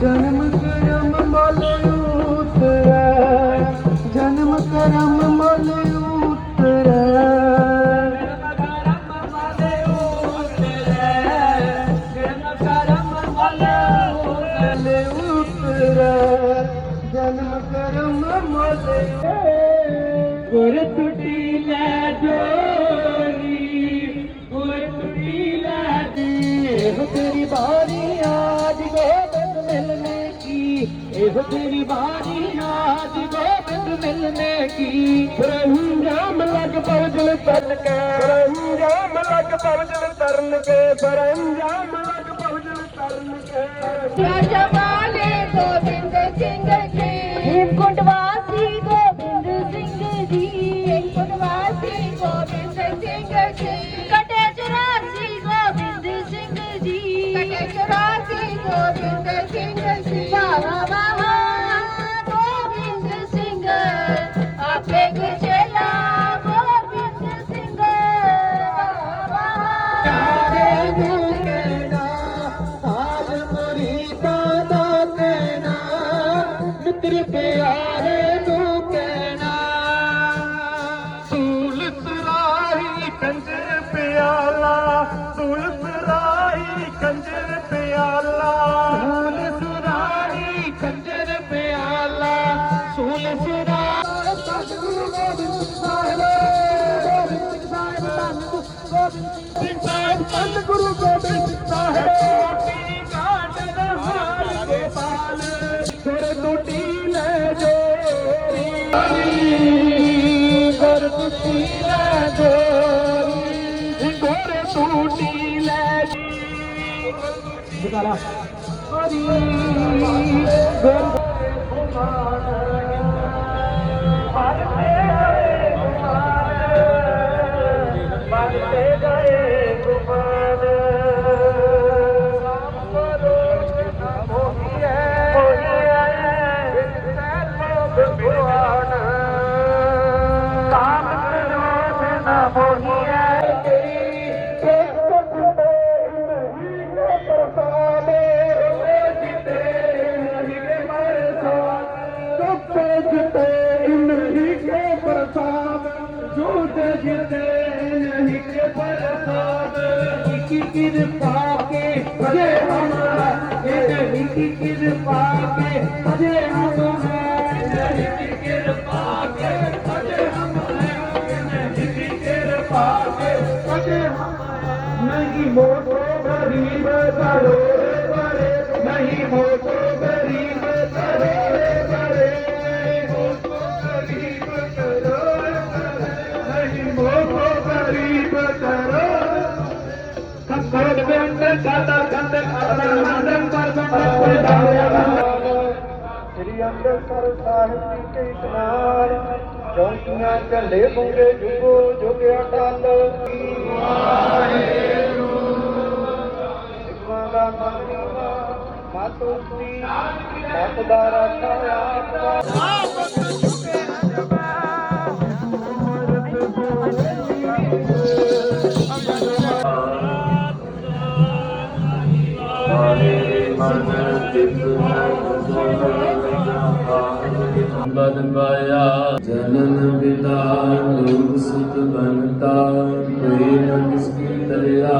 ਜਨਮ ਕਰਮ ਮਲ ਉਤਰੈ, ਜਨਮ ਕਰਮ ਮਲ ਉਤਰੈ। ਜਨਮ ਕਰਮ ਮਲ ਗੁਰ ਟੁੱਟੀ ਲੈ ਜੋਰੀ ਇਹੋ ਤੇਰੀ ਬਾਰੀ ਆਜ ਗੋਬਿੰਦ ਮਿਲਨੇ ਕੀ? ਬਰੰਜਾਮ ਲਗ ਪਵਜਲ ਤਰਨ ਕੇ। ਬਰੰਜਾਮ ਲਗ ਪਵਜਲ ਤਰਨ ਕੇ। ਬਰੰਜਾਮ ਲਗ ਪਵਜਲ ਤਰਨ ਕੇ। ਰਾਜਾ ਵਾਲੇ ਗੋਬਿੰਦ ਸਿੰਘ ਜੀ। ਹੇਮਕੁੰਟ ਸਿੰਘ ਸਾਹਿਬ ਧੰਨ ਗੁਰੂ ਕਿਰਪਾ ਕੇ ਅਜੇ ਹਮਾਰਾ ਇਹ ਨਹੀਂ ਕਿਰਪਾ ਕੇ ਅਜੇ ਹਮਾਰਾ नहीं मोटो गरीब करो नहीं मोटो गरीब करो नहीं मोटो गरीब करो श्री अंबेडकर साहिब की इतनार ਅੰਮ੍ਰਿਤਸਰ ਸਾਹਿਬ ਜੀ ਕੇ ਇਸ਼ਨਾਨ ਚੌਂਕੀਆਂ ਝੰਡੇ ਬੁੰਗੇ ਜੁਗੋ ਜੁਗ ਅਟਲ ਵਾਹਿਗੁਰੂ ਸਿੱਖਾਂ ਦਾ ਮੰਨੀਵਾ ਮਾਤੁਤੀ ਮਤ ਦਾ ਰਾਖਾ ਆਪ ਬਦਬਾਇਆ ਜਨਨ ਪਿਤਾ ਲੋਕ ਸੁਤ ਬਨਤਾ ਕੋਈ ਨ ਕਿਸਕੀ ਦਰਿਆ।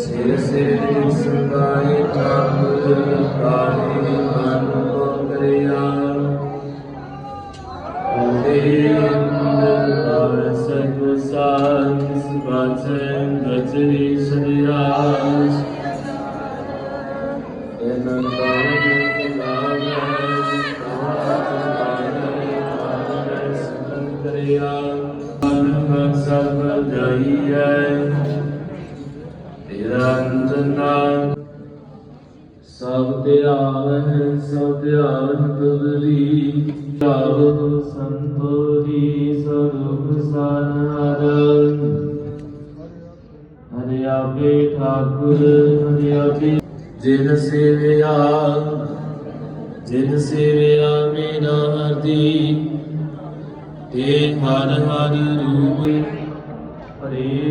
ਸਿਰ ਸਿਰ ਸੁਕਾਏ ਠਾਕੁਰ ਕਾਹੇ ਮਨ ਕੋ ਕਰਿਆ। ਉਹਦੇ ਅੰਦਰ ਸਭ ਸਾਸ ਬਚਨ ਰਚਰੀ ਸਰਿਆਸ। ਇਹਨਾਂ ਕਾਰਨ ਕਰਿਆ ਜਾਈਐ ਤੇਰਾ ਅੰਜਨਾ ਸਭ ਧਿਆਨ ਸਭ ਧਿਆਨ ਤੁਦਰੀ ਧਿਆਨ ਸੰਤੋਰੀ ਸਰੂਪ ਸਾਨਹਰਨ ਹਰਿ ਆਪੇ ਠਾਕੁਰ ਹਰਿ ਆਪੇ ਜਿਨ ਸੇਵਿਆ ਜਿਨ ਸੇਵਿਆ ਮੇਰਾ ਹਰਦੀ ਤੇ ਹਰ ਹਰ ਰੂਪ ਹਰੇ